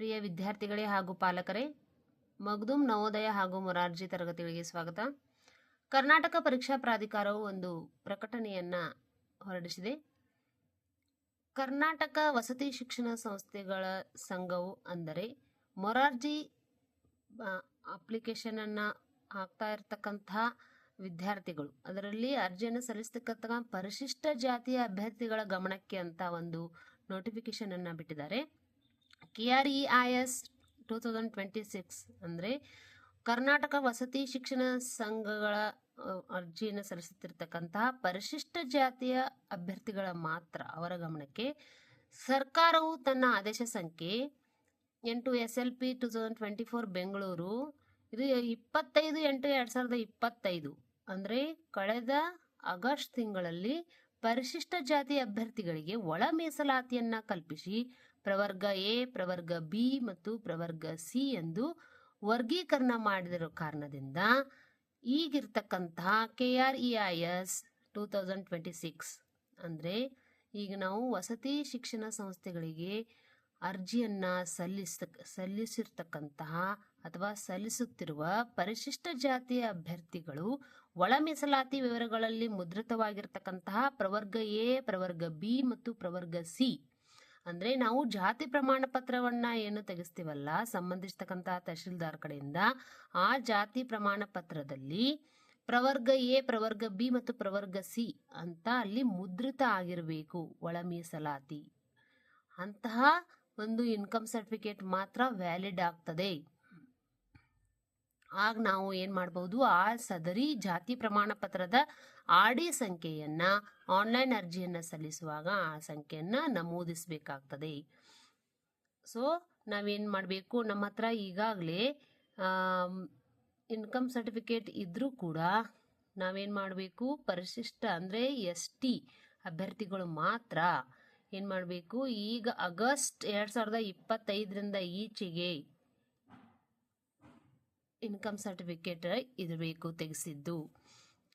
ಪ್ರಿಯ ವಿದ್ಯಾರ್ಥಿಗಳೇ ಹಾಗೂ ಪಾಲಕರೇ, ಮಗ್ದುಮ್ ನವೋದಯ ಹಾಗೂ ಮೊರಾರ್ಜಿ ತರಗತಿಗಳಿಗೆ ಸ್ವಾಗತ. ಕರ್ನಾಟಕ ಪರೀಕ್ಷಾ ಪ್ರಾಧಿಕಾರವು ಒಂದು ಪ್ರಕಟಣೆಯನ್ನು ಹೊರಡಿಸಿದೆ. ಕರ್ನಾಟಕ ವಸತಿ ಶಿಕ್ಷಣ ಸಂಸ್ಥೆಗಳ ಸಂಘವು ಅಂದರೆ ಮೊರಾರ್ಜಿ ಅಪ್ಲಿಕೇಶನನ್ನು ಹಾಕ್ತಾ ಇರತಕ್ಕಂಥ ವಿದ್ಯಾರ್ಥಿಗಳು. ಅದರಲ್ಲಿ ಅರ್ಜಿಯನ್ನು ಸಲ್ಲಿಸ್ತಕ್ಕಂಥ ಪರಿಶಿಷ್ಟ ಜಾತಿಯ ಅಭ್ಯರ್ಥಿಗಳ ಗಮನಕ್ಕೆ ಅಂತ ಒಂದು ನೋಟಿಫಿಕೇಶನ್ ಅನ್ನು ಬಿಟ್ಟಿದ್ದಾರೆ. K R E I S two thousand twenty six ಅಂದರೆ ಕರ್ನಾಟಕ ವಸತಿ ಶಿಕ್ಷಣ ಸಂಘಗಳ ಅರ್ಜಿಯನ್ನು ಸಲ್ಲಿಸುತ್ತಿರ್ತಕ್ಕಂತಹ ಪರಿಶಿಷ್ಟ ಜಾತಿಯ ಅಭ್ಯರ್ಥಿಗಳ ಮಾತ್ರ ಅವರ ಗಮನಕ್ಕೆ ಸರ್ಕಾರವು ತನ್ನ ಆದೇಶ ಸಂಖ್ಯೆ ಎಂಟು S L P two thousand twenty four Bengaluru, ಇದು ಇಪ್ಪತ್ತೈದು ಎಂಟು ಎರಡು ಸಾವಿರದ ಇಪ್ಪತ್ತೈದು ಅಂದರೆ ಕಳೆದ ಆಗಸ್ಟ್ ತಿಂಗಳಲ್ಲಿ ಪರಿಶಿಷ್ಟ ಜಾತಿ ಅಭ್ಯರ್ಥಿಗಳಿಗೆ ಒಳ ಮೀಸಲಾತಿಯನ್ನು ಕಲ್ಪಿಸಿ ಪ್ರವರ್ಗ ಎ, ಪ್ರವರ್ಗ ಬಿ ಮತ್ತು ಪ್ರವರ್ಗ ಸಿ ಎಂದು ವರ್ಗೀಕರಣ ಮಾಡಿದಿರೋ ಕಾರಣದಿಂದ ಈಗಿರ್ತಕ್ಕಂತಹ K R E I S two thousand twenty six ಅಂದರೆ ಈಗ ನಾವು ವಸತಿ ಶಿಕ್ಷಣ ಸಂಸ್ಥೆಗಳಿಗೆ ಅರ್ಜಿಯನ್ನು ಸಲ್ಲಿಸ ಸಲ್ಲಿಸಿರ್ತಕ್ಕಂತಹ ಅಥವಾ ಸಲ್ಲಿಸುತ್ತಿರುವ ಪರಿಶಿಷ್ಟ ಜಾತಿಯ ಅಭ್ಯರ್ಥಿಗಳು ಒಳ ಮೀಸಲಾತಿ ವಿವರಗಳಲ್ಲಿ ಮುದ್ರಿತವಾಗಿರ್ತಕ್ಕಂತಹ ಪ್ರವರ್ಗ ಎ, ಪ್ರವರ್ಗ ಬಿ ಮತ್ತು ಪ್ರವರ್ಗ ಸಿ. ಅಂದರೆ ನಾವು ಜಾತಿ ಪ್ರಮಾಣ ಪತ್ರವನ್ನ ಏನು ತೆಗೆಸ್ತೀವಲ್ಲ ಸಂಬಂಧಿಸತಕ್ಕಂತ ತಹಶೀಲ್ದಾರ್ ಕಡೆಯಿಂದ ಆ ಜಾತಿ ಪ್ರಮಾಣ ಪತ್ರದಲ್ಲಿ ಪ್ರವರ್ಗ ಎ, ಪ್ರವರ್ಗ ಬಿ ಮತ್ತು ಪ್ರವರ್ಗ ಸಿ ಅಂತ ಅಲ್ಲಿ ಮುದ್ರಿತ ಆಗಿರಬೇಕು ಒಳ ಮೀಸಲಾತಿ ಅಂತಹ ಒಂದು ಇನ್ಕಮ್ ಸರ್ಟಿಫಿಕೇಟ್ ಮಾತ್ರ ವ್ಯಾಲಿಡ್ ಆಗ್ತದೆ. ಆಗ ನಾವು ಏನು ಮಾಡ್ಬೋದು? ಆ ಸದರಿ ಜಾತಿ ಪ್ರಮಾಣ ಪತ್ರದ ಆರ್ ಡಿ ಸಂಖ್ಯೆಯನ್ನು ಆನ್ಲೈನ್ ಅರ್ಜಿಯನ್ನು ಸಲ್ಲಿಸುವಾಗ ಆ ಸಂಖ್ಯೆಯನ್ನು ನಮೂದಿಸಬೇಕಾಗ್ತದೆ. ಸೊ ನಾವೇನು ಮಾಡಬೇಕು? ನಮ್ಮ ಹತ್ರ ಈಗಾಗಲೇ ಇನ್ಕಮ್ ಸರ್ಟಿಫಿಕೇಟ್ ಇದ್ದರೂ ಕೂಡ ನಾವೇನು ಮಾಡಬೇಕು? ಪರಿಶಿಷ್ಟ ಅಂದರೆ ಎಸ್ ಟಿ ಅಭ್ಯರ್ಥಿಗಳು ಮಾತ್ರ ಏನು ಮಾಡಬೇಕು? ಈಗ ಆಗಸ್ಟ್ ಎರಡು ಸಾವಿರದ ಇಪ್ಪತ್ತೈದರಿಂದ ಈಚೆಗೆ ಇನ್ಕಮ್ ಸರ್ಟಿಫಿಕೇಟ್ ಇರಬೇಕು ತೆಗೆಸಿದ್ದು.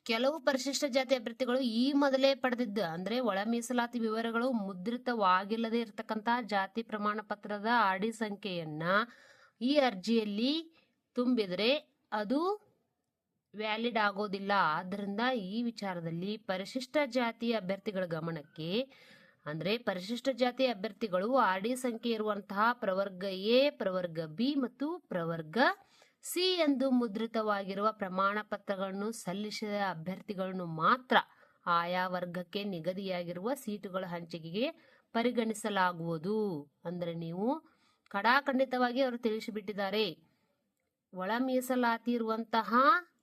ಕೆಲವು ಪರಿಶಿಷ್ಟ ಜಾತಿ ಅಭ್ಯರ್ಥಿಗಳು ಈ ಮೊದಲೇ ಪಡೆದಿದ್ದು, ಅಂದರೆ ಒಳ ಮೀಸಲಾತಿ ವಿವರಗಳು ಮುದ್ರಿತವಾಗಿಲ್ಲದೆ ಇರತಕ್ಕಂತಹ ಜಾತಿ ಪ್ರಮಾಣ ಪತ್ರದ ಆರ್ ಡಿ ಸಂಖ್ಯೆಯನ್ನ ಈ ಅರ್ಜಿಯಲ್ಲಿ ತುಂಬಿದರೆ ಅದು ವ್ಯಾಲಿಡ್ ಆಗೋದಿಲ್ಲ. ಆದ್ದರಿಂದ ಈ ವಿಚಾರದಲ್ಲಿ ಪರಿಶಿಷ್ಟ ಜಾತಿ ಅಭ್ಯರ್ಥಿಗಳ ಗಮನಕ್ಕೆ, ಅಂದರೆ ಪರಿಶಿಷ್ಟ ಜಾತಿ ಅಭ್ಯರ್ಥಿಗಳು ಆರ್ ಡಿ ಸಂಖ್ಯೆ ಇರುವಂತಹ ಪ್ರವರ್ಗ ಎ, ಪ್ರವರ್ಗ ಬಿ ಮತ್ತು ಪ್ರವರ್ಗ ಸಿ ಎಂದು ಮುದ್ರಿತವಾಗಿರುವ ಪ್ರಮಾಣ ಪತ್ರಗಳನ್ನು ಸಲ್ಲಿಸಿದ ಅಭ್ಯರ್ಥಿಗಳನ್ನು ಮಾತ್ರ ಆಯಾ ವರ್ಗಕ್ಕೆ ನಿಗದಿಯಾಗಿರುವ ಸೀಟುಗಳ ಹಂಚಿಕೆಗೆ ಪರಿಗಣಿಸಲಾಗುವುದು. ಅಂದರೆ ನೀವು ಕಡಾಖಂಡಿತವಾಗಿ ಅವರು ತಿಳಿಸಿಬಿಟ್ಟಿದ್ದಾರೆ. ಒಳ ಮೀಸಲಾತಿ ಇರುವಂತಹ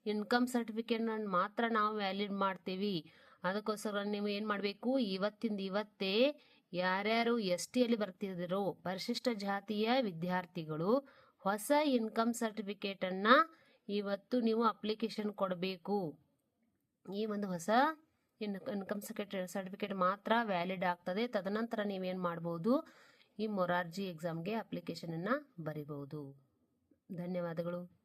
ಇನ್ಕಮ್ ಸರ್ಟಿಫಿಕೇಟ್ ಮಾತ್ರ ನಾವು ವ್ಯಾಲಿಡ್ ಮಾಡ್ತೀವಿ. ಅದಕ್ಕೋಸ್ಕರ ನೀವು ಏನು ಮಾಡಬೇಕು? ಇವತ್ತಿಂದ ಇವತ್ತೇ ಯಾರ್ಯಾರು ಎಸ್ ಟಿಯಲ್ಲಿ ಬರ್ತಿದ್ದೀರೋ, ಪರಿಶಿಷ್ಟ ಜಾತಿಯ ವಿದ್ಯಾರ್ಥಿಗಳು ಹೊಸ ಇನ್ಕಮ್ ಸರ್ಟಿಫಿಕೇಟನ್ನು ಇವತ್ತು ನೀವು ಅಪ್ಲಿಕೇಶನ್ ಕೊಡಬೇಕು. ಈ ಒಂದು ಹೊಸ ಇನ್, ಇನ್ಕಮ್ ಸರ್ಟಿಫಿಕೇಟ್ ಸರ್ಟಿಫಿಕೇಟ್ ಮಾತ್ರ ವ್ಯಾಲಿಡ್ ಆಗ್ತದೆ. ತದನಂತರ ನೀವೇನು ಮಾಡ್ಬೋದು? ಈ ಮೊರಾರ್ಜಿ ಎಕ್ಸಾಮ್ಗೆ ಅಪ್ಲಿಕೇಶನನ್ನು ಬರಿಬೋದು. ಧನ್ಯವಾದಗಳು.